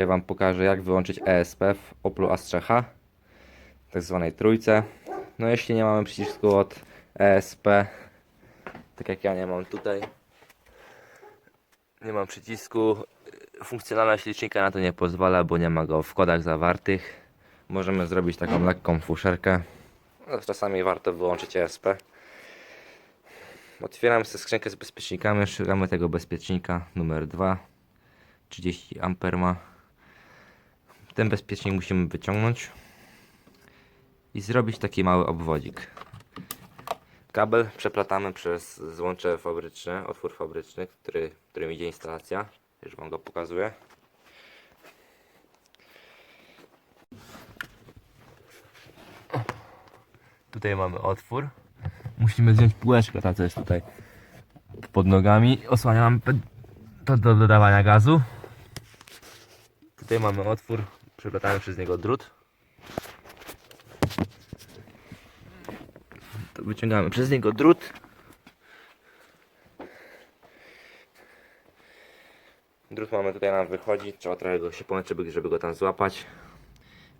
Ja Wam pokażę jak wyłączyć ESP w Oplu Astra H, tak zwanej trójce. No jeśli nie mamy przycisku od ESP, tak jak ja nie mam tutaj, nie mam przycisku, funkcjonalność licznika na to nie pozwala, bo nie ma go w kodach zawartych. Możemy zrobić taką lekką fuszerkę. No, czasami warto wyłączyć ESP. Otwieramy sobie skrzynkę z bezpiecznikami, szukamy tego bezpiecznika numer 2. 30 amper ma. Ten bezpiecznik musimy wyciągnąć i zrobić taki mały obwodzik. Kabel przeplatamy przez złącze fabryczne, otwór fabryczny, który, którym idzie instalacja. Już Wam go pokazuję. Tutaj mamy otwór. Musimy zdjąć półeczkę, ta co jest tutaj pod nogami. Osłania nam pe- to do dodawania gazu. Tutaj mamy otwór, przeplatamy przez niego drut. To wyciągamy przez niego drut. Drut mamy tutaj nam wychodzi, trzeba trochę go się pomóc, żeby, żeby go tam złapać.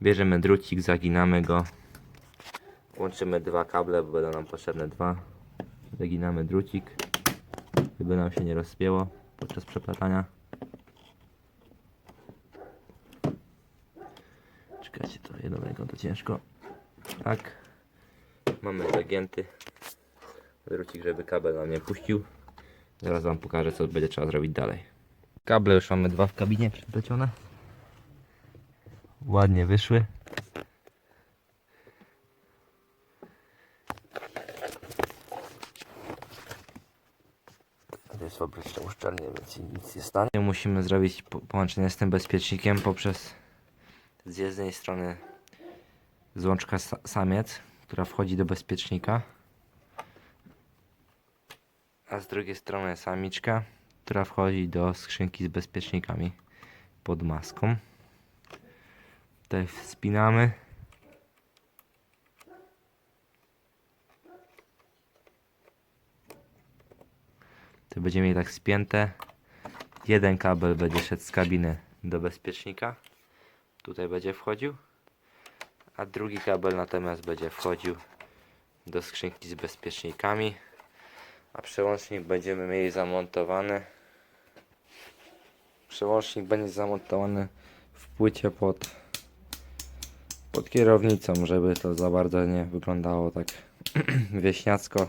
Bierzemy drucik, zaginamy go. Łączymy dwa kable, bo będą nam potrzebne dwa. Zaginamy drucik, żeby nam się nie rozpięło podczas przeplatania. Czekajcie, to jedną ręką to ciężko. Tak. Mamy zagięty drucik, żeby kabel nam nie puścił. Zaraz Wam pokażę, co będzie trzeba zrobić dalej. Kable już mamy dwa w kabinie przyplecione. Ładnie wyszły. To jest fabryczne uszczelnie, więc nic nie stanie. Musimy zrobić po- połączenie z tym bezpiecznikiem poprzez z jednej strony złączka sa- samiec, która wchodzi do bezpiecznika, a z drugiej strony samiczka, która wchodzi do skrzynki z bezpiecznikami pod maską. Tutaj wspinamy. To będziemy mieli tak spięte. Jeden kabel będzie szedł z kabiny do bezpiecznika. Tutaj będzie wchodził. A drugi kabel natomiast będzie wchodził do skrzynki z bezpiecznikami. A przełącznik będziemy mieli zamontowany. Przełącznik będzie zamontowany w płycie pod, pod kierownicą, żeby to za bardzo nie wyglądało tak wieśniacko.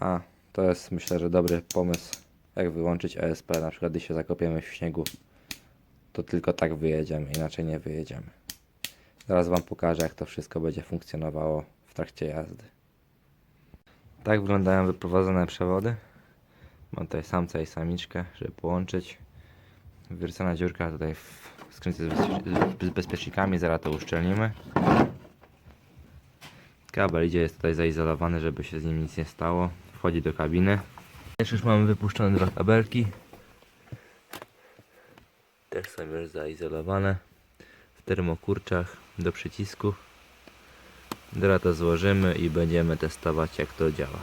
A to jest myślę, że dobry pomysł, jak wyłączyć ESP, na przykład gdy się zakopiemy w śniegu, to tylko tak wyjedziemy, inaczej nie wyjedziemy. Zaraz Wam pokażę, jak to wszystko będzie funkcjonowało w trakcie jazdy. Tak wyglądają wyprowadzone przewody. Mam tutaj samca i samiczkę, żeby połączyć. Wyrzucona dziurka tutaj w skrzynce z bezpie- z bezpiecznikami, zaraz to uszczelnimy. Kabel idzie, jest tutaj zaizolowany, żeby się z nim nic nie stało. Wchodzi do kabiny. Też już mamy wypuszczone dwa kabelki. Też są już zaizolowane w termokurczach do przycisku. To złożymy i będziemy testować jak to działa.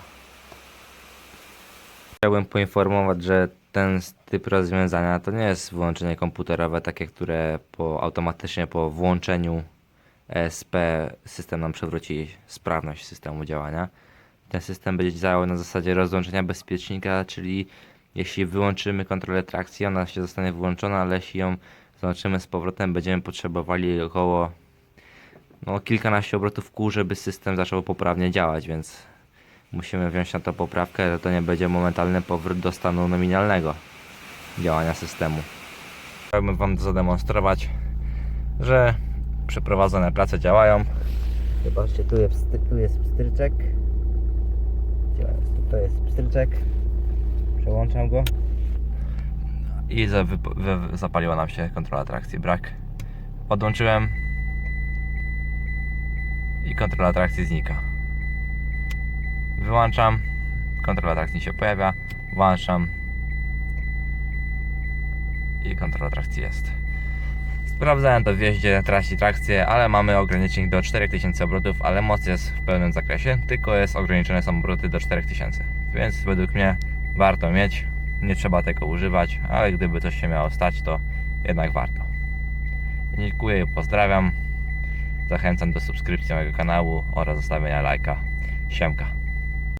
Chciałbym poinformować, że ten typ rozwiązania to nie jest wyłączenie komputerowe, takie, które po, automatycznie po włączeniu ESP system nam przywróci sprawność systemu działania. Ten system będzie działał na zasadzie rozłączenia bezpiecznika, czyli jeśli wyłączymy kontrolę trakcji, ona się zostanie wyłączona, ale jeśli ją złączymy z powrotem, będziemy potrzebowali około no, kilkanaście obrotów kół, żeby system zaczął poprawnie działać, więc musimy wziąć na to poprawkę, że to nie będzie momentalny powrót do stanu nominalnego działania systemu. Chciałbym Wam zademonstrować, że przeprowadzone prace działają. Zobaczcie, tu jest, tu jest pstryczek. To jest pstryczek. Przełączam go. I za, wypo- wy, zapaliła nam się kontrola trakcji. Brak. Podłączyłem. I kontrola trakcji znika. Wyłączam. Kontrola trakcji się pojawia. Włączam. I kontrola trakcji jest. Sprawdzałem to w jeździe, traci trakcję, ale mamy ogranicznik do 4000 obrotów, ale moc jest w pełnym zakresie, tylko jest ograniczone są obroty do 4000. Więc według mnie warto mieć. Nie trzeba tego używać, ale gdyby coś się miało stać, to jednak warto. Dziękuję i pozdrawiam. Zachęcam do subskrypcji mojego kanału oraz zostawienia lajka. Siemka.